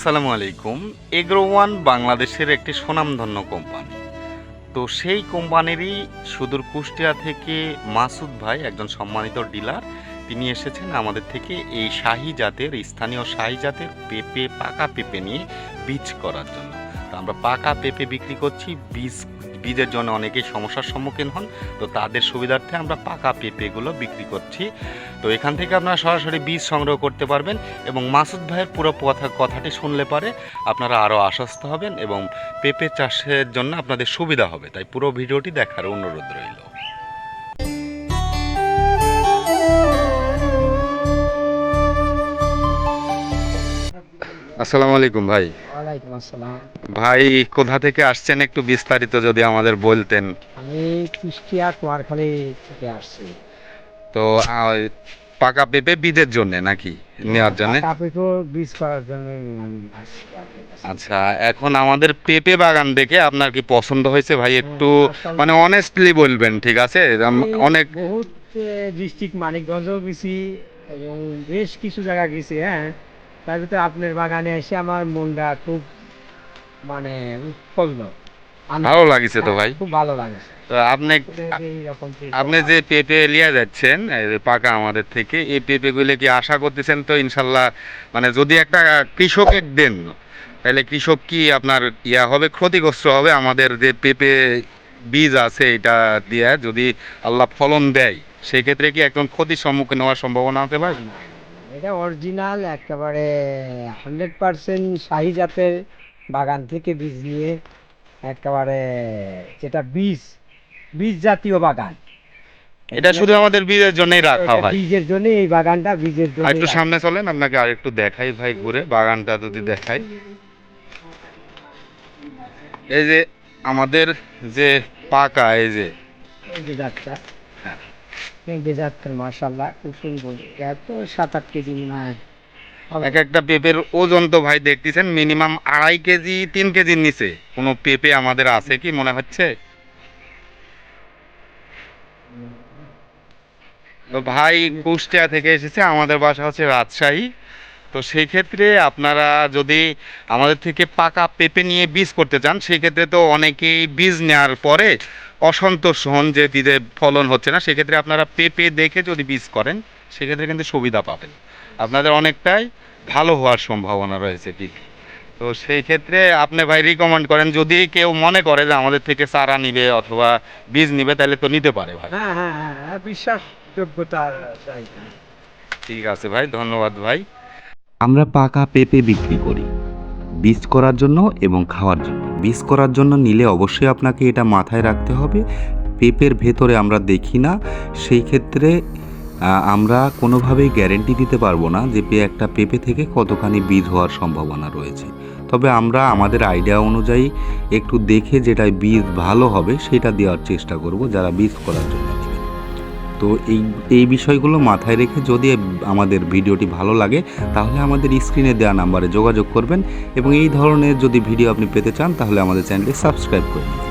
আসসালামু আলাইকুম। Agro one বাংলাদেশের একটি সুনামধন্য কোম্পানি। তো সেই কোম্পানিরই সুদূর কুষ্টিয়া থেকে মাসুদ ভাই একজন সম্মানিত ডিলার। তিনি এসেছেন আমাদের থেকে এই শাহি জাতের, স্থানীয় শাহি জাতের পেঁপে, পাকা পেঁপে নিয়ে বীজ করার জন্য। তো আমরা পাকা পেঁপে বিক্রি করছি, বীজ, বীজের জন্য অনেকেই সমস্যার সম্মুখীন হন, তো তাদের সুবিধার্থে আমরা পাকা পেঁপেগুলো বিক্রি করছি। তো এখান থেকে আপনারা সরাসরি বীজ সংগ্রহ করতে পারবেন এবং মাসুদ ভাইয়ের পুরো কথা, কথাটি শুনলে পারে আপনারা আরও আশ্বস্ত হবেন এবং পেঁপে চাষের জন্য আপনাদের সুবিধা হবে। তাই পুরো ভিডিওটি দেখার অনুরোধ রইল। আসসালামু আলাইকুম ভাই। ওয়ালাইকুম আসসালাম। ভাই কোথা থেকে আসছেন একটু বিস্তারিত যদি আমাদের বলতেন? আমি কুষ্টিয়া কুমারখালী থেকে আসছি। তো পাকা পেঁপে বীজের জন্য নাকি নেওয়ার জন্য? বীজ করার জন্য। আচ্ছা এখন আমাদের পেঁপে বাগান দেখে আপনার কি পছন্দ হয়েছে ভাই? একটু মানে অনেস্টলি বলবেন ঠিক আছে? অনেক বহুত ডিস্ট্রিক্ট মানিকগঞ্জও গেছি এবং বেশ কিছু জায়গা গেছি হ্যাঁ। তার ভিতরে আপনার বাগানে এসে আমার মনটা খুব মানে উৎফুল্ল। ভালো লাগিছে তো ভাই? খুব ভালো লাগে তো আপনি আপনি যে পেঁপে লিয়ে যাচ্ছেন পাকা আমাদের থেকে এই পেঁপেগুলো কি আশা করতেছেন তো ইনশাল্লাহ? মানে যদি একটা কৃষকের দেন তাহলে কৃষক কি আপনার ইয়া হবে ক্ষতিগ্রস্ত হবে? আমাদের যে পেঁপে বীজ আছে এটা দিয়ে যদি আল্লাহ ফলন দেয় সেক্ষেত্রে কি একদম ক্ষতির সম্মুখীন হওয়ার সম্ভাবনা আছে ভাই? এটা অরিজিনাল একেবারে হান্ড্রেড পার্সেন্ট শাহি জাতের বাগান থেকে বীজ নিয়ে একেবারে যেটা বীজ বীজ জাতীয় বাগান। এটা শুধু আমাদের বীজের জন্যই রাখা ভাই বীজের জন্য এই বাগানটা বীজের জন্য একটু সামনে চলেন আপনাকে আর একটু দেখাই ভাই ঘুরে বাগানটা যদি দেখাই। এই যে আমাদের যে পাকা এই যে এই যে যাত্রা এই মাসাল্লাহ খুব সুন্দর। এত সাত আট কেজি এক একটা পেঁপের ওজন তো ভাই দেখতেছেন, মিনিমাম আড়াই কেজি, তিন কেজির নিচে। কোনো পেঁপে আমাদের আছে কি মনে হচ্ছে? ভাই কুষ্টিয়া থেকে এসেছে, আমাদের বাসা হচ্ছে রাজশাহী। তো সেই ক্ষেত্রে আপনারা যদি আমাদের থেকে পাকা পেঁপে নিয়ে বীজ করতে চান সেই ক্ষেত্রে তো অনেকেই বীজ নেওয়ার পরে অসন্তোষ হন যে বীজে ফলন হচ্ছে না। সেক্ষেত্রে আপনারা পেঁপে দেখে যদি বীজ করেন সেক্ষেত্রে কিন্তু সুবিধা পাবেন। আপনাদের অনেকটাই ভালো হওয়ার সম্ভাবনা রয়েছে ঠিক। তো সেই ক্ষেত্রে আপনি ভাই রিকমেন্ড করেন যদি কেউ মনে করে যে আমাদের থেকে চারা নিবে অথবা বীজ নিবে তাহলে তো নিতে পারে ভাই। হ্যাঁ হ্যাঁ হ্যাঁ হ্যাঁ, বিশ্বাসযোগ্যতা ঠিক আছে ভাই ধন্যবাদ ভাই। আমরা পাকা পেঁপে বিক্রি করি। বীজ করার জন্য এবং খাওয়ার জন্য। বীজ করার জন্য নিলে অবশ্যই আপনাকে এটা মাথায় রাখতে হবে। পেঁপের ভেতরে আমরা দেখি না, সেই ক্ষেত্রে আমরা কোনোভাবেই গ্যারেন্টি দিতে পারব না যে একটা পেঁপে থেকে কতখানি বীজ হওয়ার সম্ভাবনা রয়েছে। তবে আমরা আমাদের আইডিয়া অনুযায়ী একটু দেখে যেটা বীজ ভালো হবে সেটা দেওয়ার চেষ্টা করব যারা বীজ করার জন্য। তো এই এই বিষয়গুলো মাথায় রেখে যদি আমাদের ভিডিওটি ভালো লাগে, তাহলে আমাদের স্ক্রিনে দেওয়া নাম্বারে যোগাযোগ করবেন এবং এই ধরনের যদি ভিডিও আপনি পেতে চান, তাহলে আমাদের চ্যানেলটি সাবস্ক্রাইব করে নেবেন